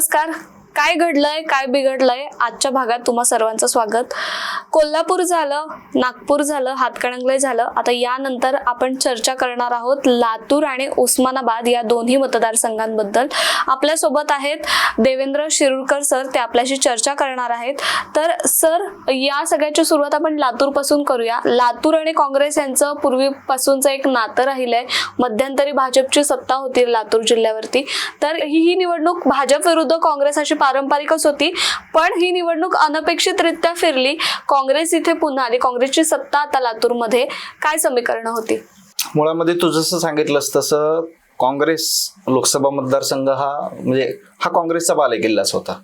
नमस्कार. काय घडलंय काय बिघडलंय आजच्या भागात तुम्हा सर्वांचं स्वागत. कोल्हापूर झालं नागपूर झालं हातकणंगले झालं. आता यानंतर आपण चर्चा करणार आहोत लातूर आणि उस्मानाबाद या दोन्ही मतदारसंघांबद्दल. आपल्यासोबत आहेत देवेंद्र शिरूरकर सर ते आपल्याशी चर्चा करणार आहेत. तर सर या सगळ्याची सुरुवात आपण लातूरपासून करूया. लातूर आणि काँग्रेस यांचं पूर्वीपासूनचं एक नातं राहिलंय. मध्यंतरी भाजपची सत्ता होती लातूर जिल्ह्यावरती. तर ही ही निवडणूक भाजप विरुद्ध काँग्रेस अशी पारंपरिकच होती. पण ही निवडणूक अनपेक्षितरित्या फिरली. काँग्रेस इथे पुन्हा आली. काँग्रेसची सत्ता आता लातूरमध्ये. काय समीकरण होती? मुळामध्ये तू जसं सांगितलंस तसं काँग्रेस लोकसभा मतदारसंघ हा म्हणजे हा काँग्रेसचा बालेकिल्लाच होता.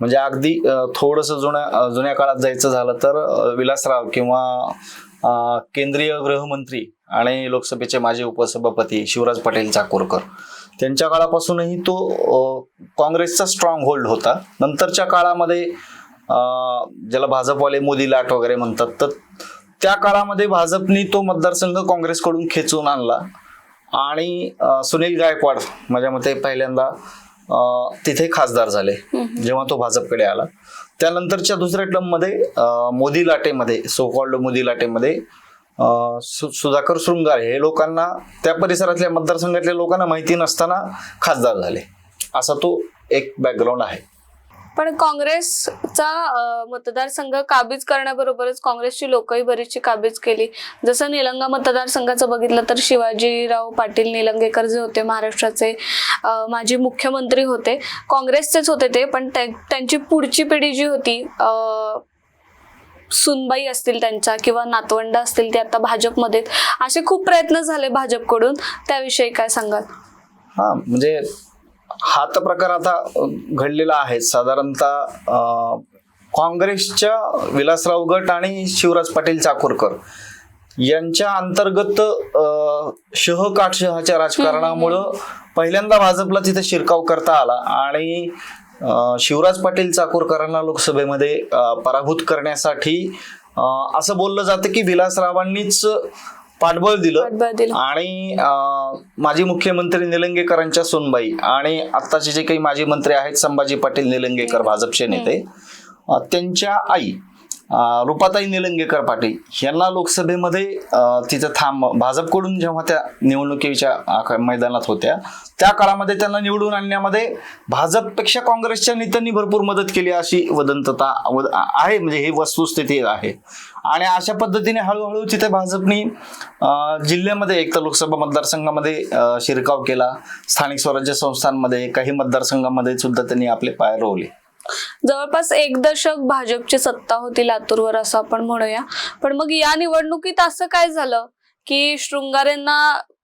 म्हणजे अगदी थोडस थोडंसं जुन्या जुन्या काळात जायचं झालं तर विलासराव किंवा केंद्रीय गृहमंत्री आणि लोकसभेचे माजी उपसभापती शिवराज पटेल चाकूरकर. त्यांच्या काळापासूनही तो काँग्रेसचा स्ट्रॉंग होल्ड होता. नंतरच्या काळामध्ये ज्याला भाजपवाले मोदी लाट वगैरे म्हणतात तर त्या काळामध्ये भाजपनी तो मतदारसंघ काँग्रेसकडून खेचून आणला. आणि सुनील गायकवाड माझ्या मते पहिल्यांदा तिथे खासदार झाले जेव्हा तो भाजपकडे आला. त्यानंतरच्या दुसऱ्या टर्ममध्ये मोदी लाटेमध्ये सो कॉल्ड मोदी लाटेमध्ये सु- सुधाकर शृंगारे हे लोकांना त्या परिसरातल्या मतदारसंघातल्या लोकांना माहिती नसताना खासदार झाले. असा तो एक बॅकग्राऊंड आहे. पण काँग्रेसचा मतदारसंघ काबीज करण्याबरोबरच काँग्रेसची लोकही बरीचशी काबीज केली. जसं निलंगा मतदारसंघाचं बघितलं तर शिवाजीराव पाटील निलंगेकर जे होते महाराष्ट्राचे माजी मुख्यमंत्री होते. काँग्रेसचेच होते ते पण त्यांची पुढची पिढी जी होती सुनबाई असतील त्यांच्या किंवा नातवंड असतील ते आता भाजपमध्ये. असे खूप प्रयत्न झाले भाजपकडून. त्याविषयी काय सांगाल? हा म्हणजे हा तर प्रकार आता घडलेला आहे. साधारणतः काँग्रेसच्या विलासराव गट आणि शिवराज पाटील चाकूरकर यांच्या अंतर्गत अ, शह काटशहाच्या राजकारणामुळं पहिल्यांदा भाजपला तिथे शिरकाव करता आला आणि शिवराज पाटील चाकूरकरांना लोकसभेमध्ये पराभूत करण्यासाठी असं बोललं जातं की विलासरावांनीच पाठबळ दिलं. आणि माजी मुख्यमंत्री निलंगेकरांच्या सोनबाई आणि आत्ताचे जे काही माजी मंत्री आहेत संभाजी पाटील निलंगेकर भाजपचे नेते त्यांच्या आई रुपाताई निलंगेकर पाटील यांना लोकसभेमध्ये तिथं थांब भाजपकडून जेव्हा त्या निवडणुकीच्या मैदानात होत्या त्या काळामध्ये त्यांना निवडून आणण्यामध्ये भाजपपेक्षा काँग्रेसच्या नेत्यांनी भरपूर मदत केली अशी वदंतता आहे म्हणजे ही वस्तुस्थिती आहे. आणि अशा पद्धतीने हळूहळू तिथे भाजपनी जिल्ह्यामध्ये एक तर लोकसभा मतदारसंघामध्ये शिरकाव केला स्थानिक स्वराज्य संस्थांमध्ये काही मतदारसंघामध्ये सुद्धा त्यांनी आपले पाय रोवले. जवळपास एक दशक भाजपची सत्ता होती लातूरवर असं आपण म्हणूया. पण मग या निवडणुकीत असं काय झालं की शृंगारेंना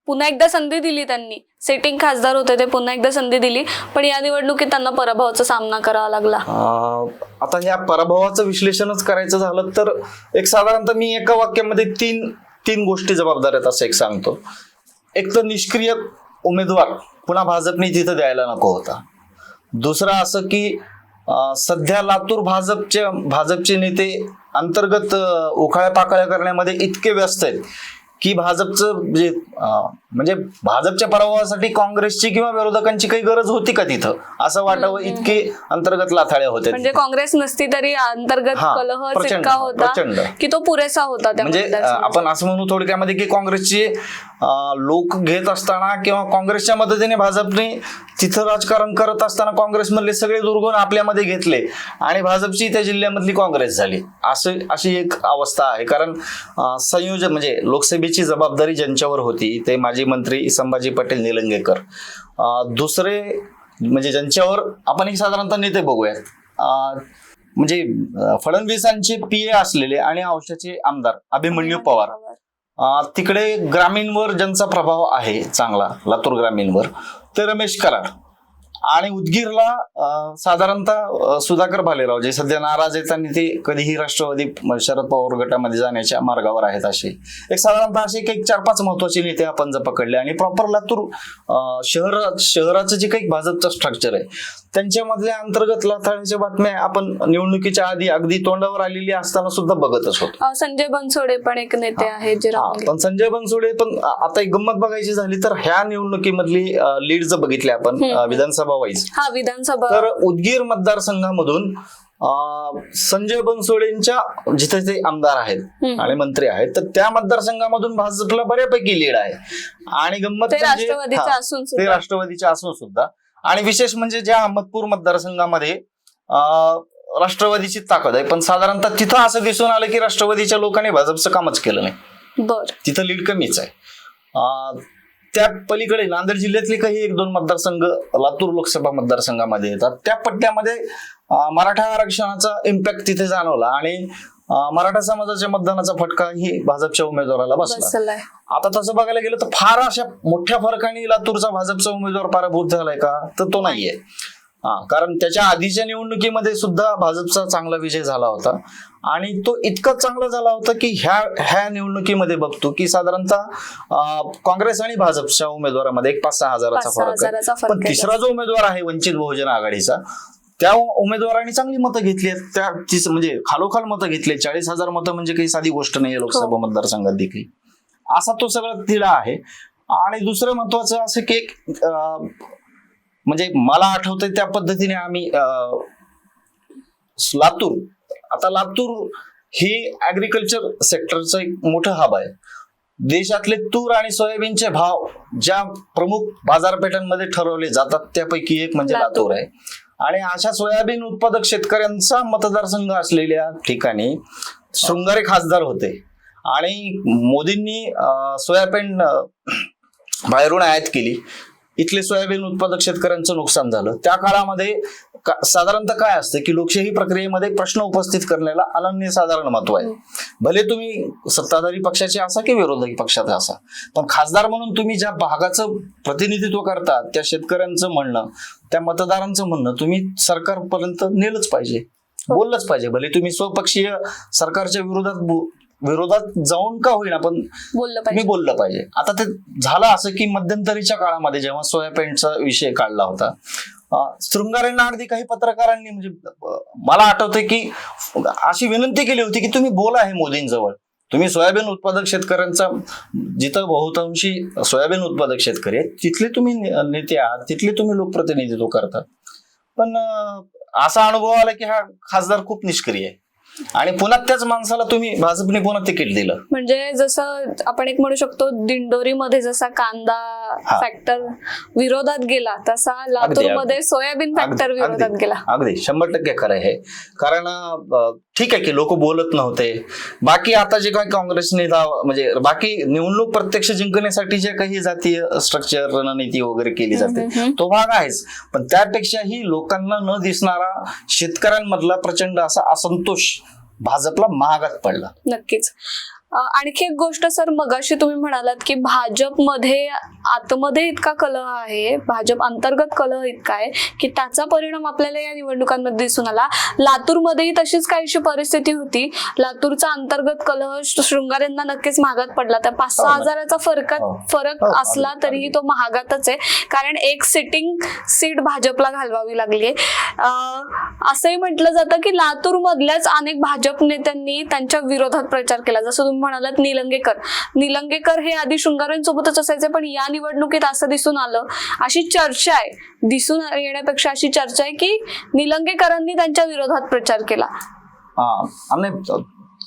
पुन्हा एकदा संधी दिली त्यांनी? सेटिंग खासदार होते ते पुन्हा एकदा संधी दिली पण या निवडणुकीत त्यांना पराभवाचा सामना करावा लागला. आता या पराभवाचं विश्लेषणच करायचं झालं तर एक साधारणतः मी एका वाक्यामध्ये तीन तीन गोष्टी जबाबदार आहेत असं एक सांगतो. एक तर निष्क्रिय उमेदवार पुन्हा भाजपने तिथं द्यायला नको होता. दुसरा असं की सध्या लातूर भाजपचे भाजपचे नेते अंतर्गत उखाळ्या पाकळ्या करण्यामध्ये इतके व्यस्त आहेत. की भाजपचं म्हणजे म्हणजे भाजपच्या पराभवासाठी काँग्रेसची किंवा विरोधकांची काही गरज होती का तिथं? असं वाटावं इतके अंतर्गत लाथाळ्या होत्या म्हणजे काँग्रेस नसती तरी अंतर्गत कलह इतका होता. की तो पुरेसा होता म्हणजे. आपण असं म्हणू थोडक्यामध्ये की काँग्रेसचे लोक घेत असताना किंवा काँग्रेसच्या मदतीने भाजपने तिथं राजकारण करत असताना काँग्रेसमधले सगळे दुर्गुण आपल्यामध्ये घेतले आणि भाजपची त्या जिल्ह्यामधली काँग्रेस झाली. असं अशी एक अवस्था आहे. कारण संयोजन म्हणजे लोकसभेची जबाबदारी ज्यांच्यावर होती ते माजी मंत्री संभाजी पाटील निलंगेकर. दुसरे म्हणजे ज्यांच्यावर आपण एक साधारणतः नेते बघूयात. म्हणजे फडणवीसांचे पी ए असलेले आणि औषधाचे आमदार अभिमन्यू पवार. तिकडे ग्रामीणवर ज्यांचा प्रभाव आहे चांगला लातूर ग्रामीणवर ते रमेश कराड. आणि उदगीरला साधारणतः सुधाकर भालेराव जे सध्या नाराज आहेत आणि ते कधीही राष्ट्रवादी शरद पवार गटामध्ये जाण्याच्या मार्गावर आहेत असे एक साधारणतः असे काही चार पाच महत्त्वाचे नेते आपण जर पकडले आणि प्रॉपर लातूर अं, शहरात शहराचं जे काही भाजपचं स्ट्रक्चर आहे त्यांच्यामधल्या अंतर्गत लाथाळीच्या बातम्या आपण निवडणुकीच्या आधी अगदी तोंडावर आलेली असताना सुद्धा बघतच होतो. संजय बनसोडे पण एक नेते आहेत पण संजय बनसोडे पण आता एक गंमत बघायची झाली तर ह्या निवडणुकीमधली लीड जर बघितली आपण विधानसभा विधानसभा वाईज. हा विधानसभा. तर उदगीर मतदारसंघामधून संजय बनसोडेंच्या जिथे ते आमदार आहेत. आणि मंत्री आहेत तर त्या मतदारसंघामधून भाजपला बऱ्यापैकी लीड आहे. आणि गंमत ते म्हणजे- राष्ट्रवादीचे हा, असून ते सुद्धा. राष्ट्रवादीचे असून सुद्धा. आणि विशेष म्हणजे ज्या अहमदपूर मतदारसंघामध्ये राष्ट्रवादीची ताकद आहे पण साधारणतः तिथं असं दिसून आलं की राष्ट्रवादीच्या लोकांनी भाजपचं कामच केलं नाही. बर. तिथं लीड कमीच आहे. त्या पलीकडे नांदेड जिल्ह्यातले काही एक दोन मतदारसंघ लातूर लोकसभा मतदारसंघामध्ये येतात. त्या पट्ट्यामध्ये मराठा आरक्षणाचा इम्पॅक्ट तिथे जाणवला आणि मराठा समाजाच्या मतदानाचा फटका ही भाजपच्या उमेदवाराला बसला. आता तसं बघायला गेलं तर फार अशा मोठ्या फरकाने लातूरचा भाजपचा उमेदवार पराभूत झालाय का? तर तो नाहीये. हा कारण त्याच्या आधीच्या निवडणुकीमध्ये सुद्धा भाजपचा चांगला विजय झाला होता. आणि तो इतका चांगला झाला होता की ह्या ह्या निवडणुकीमध्ये बघतो की साधारणतः काँग्रेस आणि भाजपच्या उमेदवारामध्ये एक पाच सहा हजाराचा फरक आहे. पण. तिसरा जो उमेदवार आहे वंचित बहुजन आघाडीचा त्या उमेदवारांनी चांगली मतं घेतली आहेत. त्या म्हणजे खालोखाल मतं घेतली चाळीस हजार मतं म्हणजे काही साधी गोष्ट नाहीये लोकसभा हो. मतदारसंघात देखील. असा तो सगळा तिढा आहे. आणि दुसरं महत्वाचं असं की म्हणजे मला आठवतंय त्या पद्धतीने आम्ही लातूर आता लातूर ही ऍग्रिकल्चर सेक्टरचं एक मोठं हब आहे. देशातले तूर आणि सोयाबीनचे भाव ज्या प्रमुख बाजारपेठांमध्ये ठरवले जातात त्यापैकी एक म्हणजे लातूर. आहे. आणि अशा सोयाबीन उत्पादक शेतकऱ्यांचा मतदारसंघ असलेल्या ठिकाणी शृंगारे खासदार होते. आणि मोदींनी सोयाबीन बाहेरून आयात केली. इथले सोयाबीन उत्पादक शेतकऱ्यांचं नुकसान झालं. त्या काळामध्ये का- साधारणतः काय असतं की लोकशाही प्रक्रियेमध्ये प्रश्न उपस्थित करण्याला अनन्यसाधारण महत्त्व आहे. भले तुम्ही सत्ताधारी पक्षाचे असा की विरोधी पक्षाचे असा पण खासदार म्हणून तुम्ही ज्या भागाचं प्रतिनिधित्व करता त्या शेतकऱ्यांचं म्हणणं त्या मतदारांचं म्हणणं तुम्ही सरकारपर्यंत नेलंच पाहिजे. बोललंच पाहिजे. भले तुम्ही स्वपक्षीय सरकारच्या विरोधात बो- विरोधात जाऊन का होईना पण बोललं मी बोललं पाहिजे. आता ते झालं असं की मध्यंतरीच्या काळामध्ये जेव्हा सोयाबीनचा विषय काढला होता शृंगारेंना अगदी काही पत्रकारांनी म्हणजे मला आठवतंय की अशी विनंती केली होती की तुम्ही बोला हे मोदींजवळ. तुम्ही सोयाबीन उत्पादक शेतकऱ्यांचा जिथं बहुतांशी सोयाबीन उत्पादक शेतकरी आहेत तिथले तुम्ही नेते आहात तिथले तुम्ही लोकप्रतिनिधित्व करतात. पण असा अनुभव आला की हा खासदार खूप निष्क्रिय आहे. आणि पुन्हा त्याच माणसाला तुम्ही भाजपने पुन्हा तिकीट दिलं. म्हणजे जसं आपण एक म्हणू शकतो दिंडोरीमध्ये जसा कांदा. फॅक्टर विरोधात गेला तसा लातूरमध्ये सोयाबीन फॅक्टर विरोधात गेला. अगदी. शंभर टक्के खरं आहे. कारण ठीक आहे की लोक बोलत नव्हते. बाकी आता जे काही काँग्रेसने म्हणजे बाकी निवडणूक प्रत्यक्ष जिंकण्यासाठी जे काही जातीय स्ट्रक्चर रणनीती वगैरे केली जाते. तो भाग आहेच. पण त्यापेक्षाही लोकांना न दिसणारा शेतकऱ्यांमधला प्रचंड असा असंतोष भाजपला महागात पडला. नक्कीच. आणखी एक गोष्ट सर मगाशी तुम्ही म्हणालात की भाजपमध्ये आतमध्ये इतका कलह आहे भाजप अंतर्गत कलह इतका आहे की त्याचा परिणाम आपल्याला या निवडणुकांमध्ये दिसून आला. लातूरमध्येही तशीच काहीशी परिस्थिती होती. लातूरचा अंतर्गत कलह श- शृंगारेंना नक्कीच महागात पडला. त्या पाच सहा हो. हजाराचा फरक हो. फरक हो, असला तरीही तो महागातच आहे. कारण एक सिटिंग सीट भाजपला घालवावी लागली असंही म्हटलं जातं की लातूर मधल्याच अनेक भाजप नेत्यांनी त्यांच्या विरोधात प्रचार केला. जसं तुम्ही म्हणालात निलंगेकर. निलंगेकर हे आधी शृंगारेंसोबतच असायचे पण या निवडणुकीत असं दिसून आलं. अशी चर्चा आहे. दिसून येण्यापेक्षा अशी चर्चा आहे की निलंगेकरांनी त्यांच्या विरोधात प्रचार केला.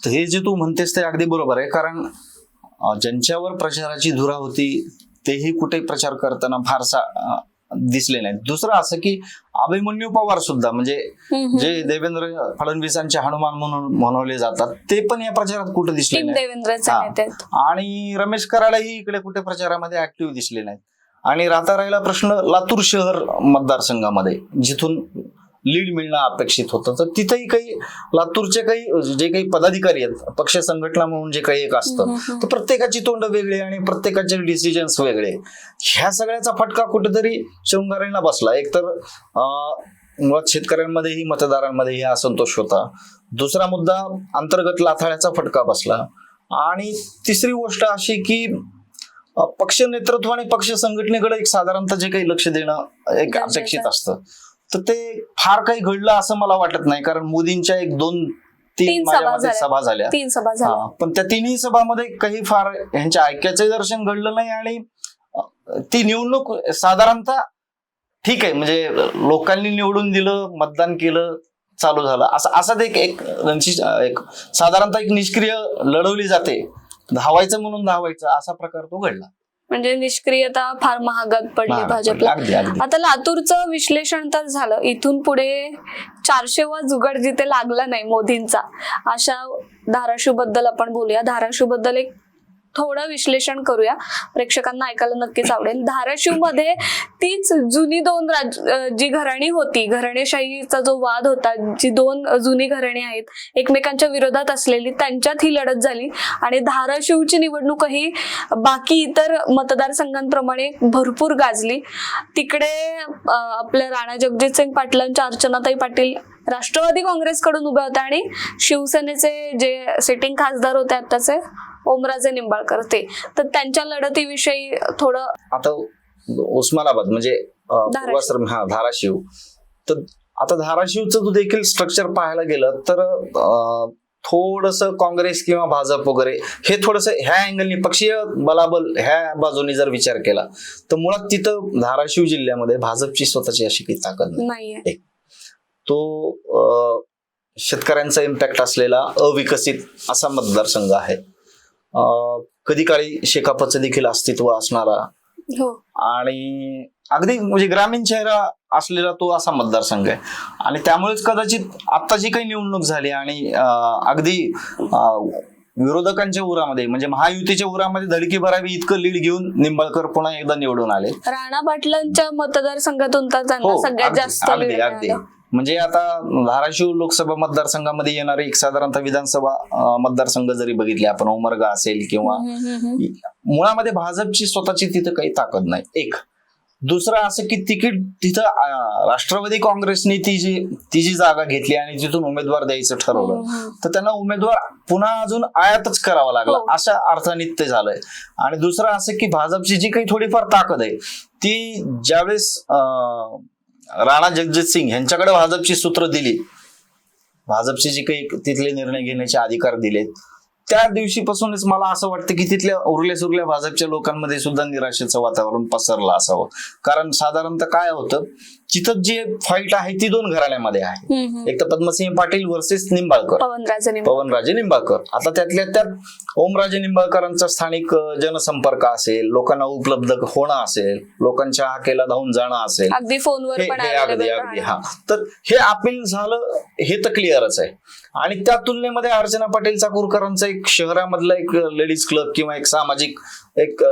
हे जे तू म्हणतेस ते अगदी बरोबर आहे. कारण ज्यांच्यावर प्रचाराची धुरा होती तेही कुठे प्रचार करताना फारसा दिसले नाहीत दुसरं असं की अभिमन्यू पवार सुद्धा म्हणजे. जे देवेंद्र फडणवीसांचे हनुमान म्हणून म्हणवले जातात ते पण या प्रचारात कुठे दिसले नाही आहेत. आणि रमेश कराडाही इकडे कुठे प्रचारामध्ये ऍक्टिव्ह दिसले नाहीत आणि राहता राहिला प्रश्न लातूर शहर मतदारसंघामध्ये जिथून लीड मिळणं अपेक्षित होतं. तर तिथेही काही लातूरचे काही जे काही पदाधिकारी आहेत पक्ष संघटना म्हणून जे काही एक असतं. तर प्रत्येकाची तोंड वेगळी आणि प्रत्येकाचे डिसिजन्स वेगळे. ह्या सगळ्याचा फटका कुठेतरी शृंगारेंना बसला. एकतर मुळात शेतकऱ्यांमध्येही मतदारांमध्येही असंतोष होता. दुसरा मुद्दा अंतर्गत लाथाळ्याचा फटका बसला. आणि तिसरी गोष्ट अशी की पक्ष नेतृत्व आणि पक्ष संघटनेकडे एक साधारणतः जे काही लक्ष देणं एक अपेक्षित. असतं. तर ते फार काही घडलं असं मला वाटत नाही. कारण मोदींच्या एक दोन तीन माझ्या सभा झाल्या. तीन सभा झाल्या. हा, पण त्या तिन्ही सभामध्ये काही फार यांच्या ऐक्याचे दर्शन घडलं नाही आणि ती निवडणूक साधारणतः ठीक आहे. म्हणजे लोकांनी निवडून दिलं मतदान केलं चालू झालं. असं असं ते एक एक साधारणतः एक निष्क्रिय लढवली जाते. धावायचं म्हणून धावायचं असा प्रकार तो घडला. म्हणजे निष्क्रियता फार महागात पडली भाजपला. आता लातूरचं विश्लेषण तर झालं. इथून पुढे चारशे वा जुगाड जिथे लागला नाही मोदींचा अशा धाराशिवबद्दल आपण बोलूया. धाराशिवबद्दल एक थोडं विश्लेषण करूया. प्रेक्षकांना ऐकायला नक्कीच आवडेल. धाराशिवमध्ये तीच जुनी दोन राज जी घराणी होती घराणेशाहीचा जो वाद होता जी दोन जुनी घराणी आहेत एकमेकांच्या विरोधात असलेली त्यांच्यात ही लढत झाली. आणि धाराशिवची निवडणूकही बाकी इतर मतदारसंघांप्रमाणे भरपूर गाजली. तिकडे आपल्या राणा जगजितसिंग पाटलांच्या अर्चनाताई पाटील राष्ट्रवादी काँग्रेसकडून उभ्या होत्या आणि शिवसेनेचे जे सिटिंग खासदार होते आताचे ओमराजे निंबाळकर ते. तर त्यांच्या लढतीविषयी थोडं आता उस्मानाबाद म्हणजे. पूर्वाश्रम हा धाराशिव. तर आता धाराशिवचं तू देखील स्ट्रक्चर पाहायला गेलं तर थोडस काँग्रेस किंवा भाजप वगैरे हे थोडस ह्या अँगलनी पक्षीय बलाबल ह्या बाजूनी जर विचार केला तर मुळात तिथं धाराशिव जिल्ह्यामध्ये भाजपची स्वतःची अशी काही ताकद नाही. तो शेतकऱ्यांचा इम्पॅक्ट असलेला अविकसित असा मतदारसंघ आहे. कधी काळी शेकापचं देखील अस्तित्व असणारा हो. आणि अगदी म्हणजे ग्रामीण चेहरा असलेला तो असा मतदारसंघ आहे. आणि त्यामुळेच कदाचित आता जी काही निवडणूक झाली आणि अगदी विरोधकांच्या उरामध्ये म्हणजे महायुतीच्या उरामध्ये धडकी भरावी इतकं लीड घेऊन निंबाळकर पुन्हा एकदा निवडून आले. राणा पाटलांच्या मतदारसंघातून तर त्यांना सगळ्यात हो, अगदी जास्त अगदी. म्हणजे आता धाराशिव लोकसभा मतदारसंघामध्ये येणारे एक साधारणतः विधानसभा मतदारसंघ जरी बघितले आपण उमरगा असेल किंवा. मुळामध्ये भाजपची स्वतःची तिथं काही ताकद नाही एक दुसरं असं की तिकीट तिथं राष्ट्रवादी काँग्रेसने ती जी ती जी जागा घेतली आणि तिथून उमेदवार द्यायचं ठरवलं हम्म, हम्म. तर त्यांना उमेदवार पुन्हा अजून आयातच करावा लागला हो. अशा अर्थाने ते झालंय आणि दुसरं असं की भाजपची जी काही थोडीफार ताकद आहे ती ज्यावेळेस राणा जगजित सिंग यांच्याकडे भाजपची सूत्र दिली. भाजपचे जे काही तिथले निर्णय घेण्याचे अधिकार दिलेत त्या दिवशीपासूनच मला असं वाटतं की तिथल्या उरल्या सुरल्या भाजपच्या लोकांमध्ये सुद्धा निराशेचं वातावरण पसरलं असावं. कारण साधारणतः काय होतं तिथं जे फाईट आहे ती दोन घराण्यामध्ये आहे. एक तर पद्मसिंह पाटील वर्सेस निंबाळकर. पवनराजे निंबाळकर. आता त्यातल्या त्यात ओमराजे निंबाळकरांचा स्थानिक जनसंपर्क असेल लोकांना उपलब्ध होणं असेल लोकांच्या हाकेला धावून जाणं असेल. अगदी फोनवर अगदी अगदी. हा. तर हे अपील झालं हे तर क्लिअरच आहे. आणि त्या तुलनेमध्ये अर्चना पाटील चाकूरकरांचा एक शहरामधला एक लेडीज क्लब किंवा एक सामाजिक एक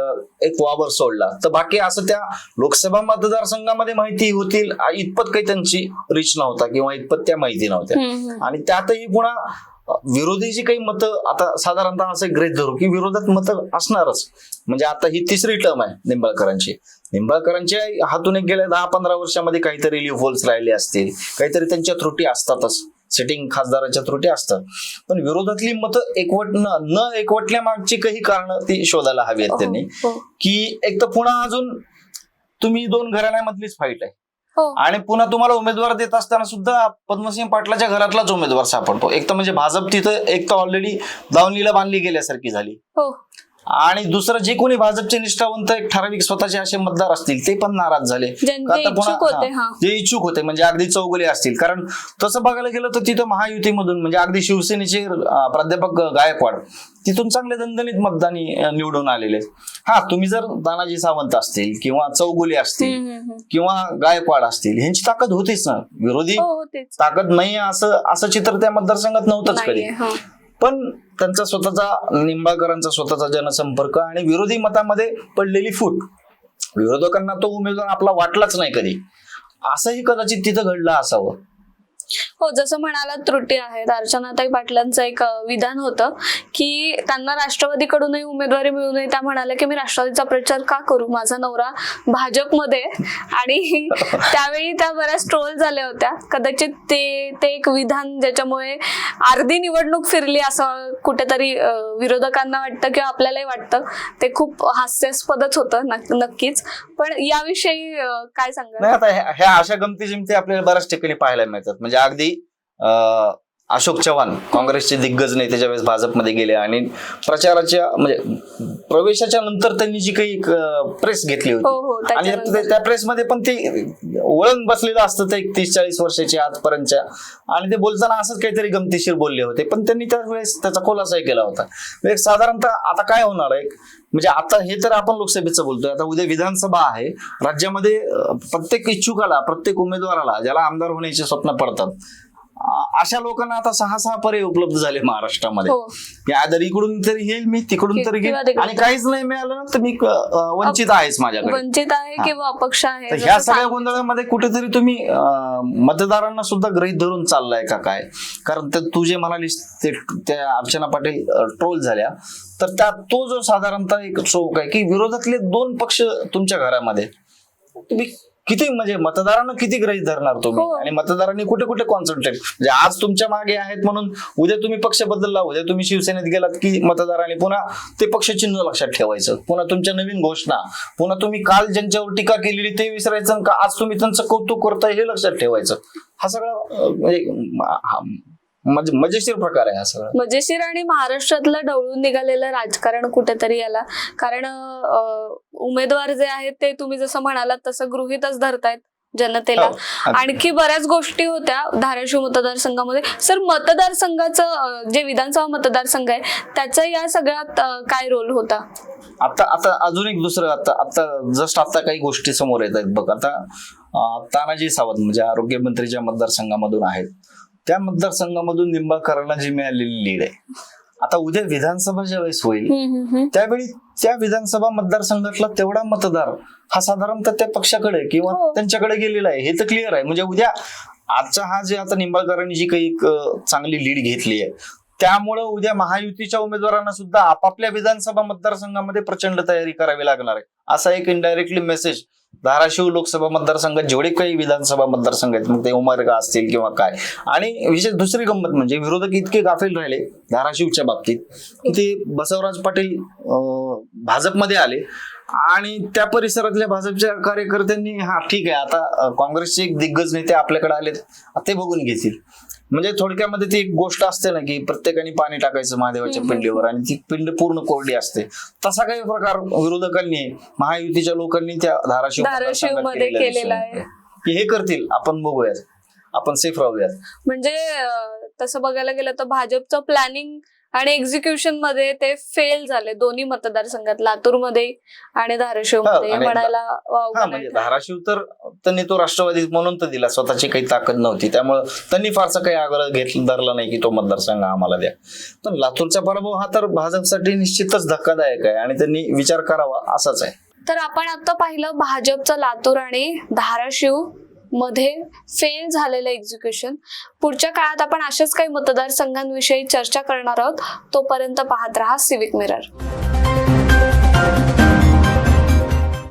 एक वावर सोडला. तर बाकी असं त्या लोकसभा मतदारसंघामध्ये माहिती होतील इतपत काही त्यांची रिच नव्हता किंवा इतपत त्या माहिती नव्हत्या. आणि त्यातही पुन्हा अ, विरोधीची काही मतं आता साधारणतः असं ग्रेट धरू की विरोधात मतं असणारच. म्हणजे आता ही तिसरी टर्म आहे निंबाळकरांची. निंबाळकरांच्या हातून एक गेल्या दहा पंधरा वर्षामध्ये काहीतरी लिव्ह राहिले असतील काहीतरी त्यांच्या त्रुटी असतातच. सिटिंग खासदाराच्या त्रुटी असतात. पण विरोधातली मतं एकवट न न एकवटल्या मागची काही कारण ती शोधायला हवी आहेत त्यांनी. हो, हो. की एक तर पुन्हा अजून तुम्ही दोन घराण्यामधलीच फाईट आहे. हो. आणि पुन्हा तुम्हाला उमेदवार देत असताना सुद्धा पद्मसिंह पाटलाच्या घरातलाच उमेदवार सापडतो. एक तर म्हणजे भाजप तिथं एक तर ऑलरेडी दावणीला बांधली गेल्यासारखी झाली. आणि दुसरं जे कोणी भाजपचे निष्ठावंत एक ठराविक स्वतःचे असे मतदार असतील ते पण नाराज झाले आता पुन्हा- इच्छुक होते. जे इच्छुक होते म्हणजे अगदी चौगुले असतील कारण तसं बघायला गेलं तर तिथं महायुतीमधून म्हणजे अगदी शिवसेनेचे प्राध्यापक गायकवाड तिथून चांगले दणदणीत मतदानी निवडून आलेले. हा तुम्ही जर तानाजी सावंत असतील किंवा चौगुले असतील. किंवा गायकवाड असतील ह्यांची ताकद होतीच ना विरोधी हो ताकद नाही असं असं चित्र त्या मतदारसंघात नव्हतंच कधी. पण त्यांचा स्वतःचा निंबाळकरांचा स्वतःचा जनसंपर्क आणि विरोधी मतामध्ये पडलेली फूट. विरोधकांना तो उमेदवार आपला वाटलाच नाही कधी. असंही कदाचित तिथं घडलं असावं. हो जसं म्हणाला त्रुटी आहेत अर्चनाताई पाटलांचं एक विधान होतं की त्यांना राष्ट्रवादीकडूनही उमेदवारी मिळू नये. त्या म्हणाल्या की मी राष्ट्रवादीचा प्रचार का करू? माझा नवरा भाजपमध्ये. आणि त्यावेळी त्या बऱ्याच ट्रोल झाल्या होत्या. कदाचित ते ते एक विधान ज्याच्यामुळे अर्धी निवडणूक फिरली असं कुठेतरी विरोधकांना वाटतं किंवा आपल्यालाही वाटतं. ते खूप हास्यास्पदच होतं नक- नक्कीच. पण याविषयी काय सांगा आता ह्या- अशा गमती जिमती आपल्याला बऱ्याच ठिकाणी पाहायला मिळतात. म्हणजे अगदी अशोक चव्हाण काँग्रेसचे दिग्गज नेते ज्यावेळेस भाजपमध्ये गेले आणि प्रचाराच्या म्हणजे प्रवेशाच्या नंतर त्यांनी जी काही प्रेस घेतली हो, हो, होती आणि त्या प्रेसमध्ये पण ते वळण बसलेलं असतं ते तीस चाळीस वर्षाचे आजपर्यंतच्या. आणि ते बोलताना असंच काहीतरी गमतीशीर बोलले होते. पण त्यांनी त्यावेळेस त्याचा खुलासाही केला होता. एक साधारणतः आता काय होणार आहे? म्हणजे आता हे तर आपण लोकसभेचं बोलतोय. आता उद्या विधानसभा आहे. राज्यामध्ये प्रत्येक इच्छुकाला प्रत्येक उमेदवाराला ज्याला आमदार होण्याचे स्वप्न पडतात अशा लोकांना आता सहा सहा पर्याय उपलब्ध झाले महाराष्ट्रामध्ये. हो. आदर इकडून तरी येईल मी तिकडून तरी घेईल. आणि काहीच नाही मिळालं ना तर मी वंचित आहेच माझ्याकडे. वंचित आहे हा. किंवा अपक्ष आहे ह्या सगळ्या सांग- गोंधळामध्ये कुठेतरी तुम्ही मतदारांना सुद्धा गृहीत धरून चाललाय का काय? कारण ते तू जे म्हणालीस ते त्या अर्चना पाटील ट्रोल झाल्या. तर त्या तो जो साधारणतः एक शोक आहे की विरोधातले दोन पक्ष तुमच्या घरामध्ये? तुम्ही किती म्हणजे मतदारांना किती गृहीत धरणार तुम्ही? हो. आणि मतदारांनी कुठे कुठे कॉन्सन्ट्रेट म्हणजे आज तुमच्या मागे आहेत म्हणून उद्या तुम्ही पक्ष बदलला उद्या तुम्ही शिवसेनेत गेलात की मतदारांनी पुन्हा ते पक्ष चिन्ह लक्षात ठेवायचं. पुन्हा तुमच्या नवीन घोषणा पुन्हा तुम्ही काल ज्यांच्यावर टीका केलेली ते विसरायचं का आज तुम्ही त्यांचं कौतुक करताय हे लक्षात ठेवायचं. हा सगळा म्हणजे मजे- मजेशीर प्रकार आहे हा सगळा. मजेशीर आणि महाराष्ट्रातलं ढवळून निघालेलं राजकारण कुठेतरी याला. कारण अं, उमेदवार जे आहेत ते तुम्ही जसं म्हणालात तसं गृहीतच धरतायत जनतेला. हो, अगदी. आणखी बऱ्याच गोष्टी होत्या धाराशिव मतदारसंघामध्ये. सर मतदारसंघाचं अं, जे विधानसभा मतदारसंघ आहे त्याचा या सगळ्यात अं, काय रोल होता? आता आता अजून एक दुसरं आता आता जस्ट आता काही गोष्टी समोर येत आहेत बघ. आता अं, तानाजी सावंत म्हणजे आरोग्य मंत्रीच्या मतदारसंघामधून आहेत त्या मतदारसंघामधून निंबाळकरांना जी मिळालेली लीड आहे आता उद्या विधानसभा ज्या वेळेस होईल. त्यावेळी त्या विधानसभा मतदारसंघातला तेवढा मतदार हा साधारणतः त्या पक्षाकडे किंवा हो. त्यांच्याकडे गेलेला आहे हे तर क्लिअर आहे म्हणजे उद्या आजचा हा जे आता निंबाळकरांनी जी काही चांगली लीड घेतली आहे त्यामुळं उद्या महायुतीच्या उमेदवारांना सुद्धा आपापल्या विधानसभा मतदारसंघामध्ये प्रचंड तयारी करावी लागणार आहे असा एक इनडायरेक्टली मेसेज धाराशिव लोकसभा मतदारसंघात जेवढे काही विधानसभा मतदारसंघ आहेत मग ते उमरगा असतील किंवा काय? आणि विशेष दुसरी गंमत म्हणजे विरोधक इतके गाफील राहिले धाराशिवच्या बाबतीत की ते बसवराज पाटील भाजपमध्ये आले. आणि त्या परिसरातल्या भाजपच्या कार्यकर्त्यांनी हा ठीक आहे आता काँग्रेसचे एक दिग्गज नेते आपल्याकडे आलेत ते बघून घेतील. म्हणजे थोडक्यामध्ये ती एक गोष्ट असते ना की प्रत्येकाने पाणी टाकायचं महादेवाच्या. पिंडीवर आणि ती पिंड पूर्ण कोरडी असते तसा काही प्रकार विरोधकांनी महायुतीच्या लोकांनी त्या धाराशिव धाराशिवमध्ये केलेला आहे. की हे करतील आपण बघूयात आपण सेफ राहूयात म्हणजे तसं बघायला गेलं तर भाजपचं प्लॅनिंग आणि एक्झिक्युशनमध्ये ते फेल झाले. दोन्ही मतदारसंघात लातूरमध्ये आणि धाराशिवमध्ये आणि म्हणायला हा म्हणजे. धाराशिव तर त्यांनी तो राष्ट्रवादी म्हणून तर दिला. स्वतःची काही ताकद नव्हती. त्यामुळं त्यांनी फारसा काही आग्रह घेतला धरला नाही की तो मतदारसंघ आम्हाला द्या. पण लातूरचा पराभव हा तर भाजपसाठी निश्चितच धक्कादायक आहे आणि त्यांनी विचार करावा असाच आहे. तर आपण आता पाहिलं भाजपचं लातूर आणि धाराशिव. मध्ये फेल झालेलं एक्झिक्युशन पुढच्या काळात आपण अशाच काही मतदारसंघांविषयी चर्चा करणार आहोत. तोपर्यंत पाहत रहा सिविक मिरर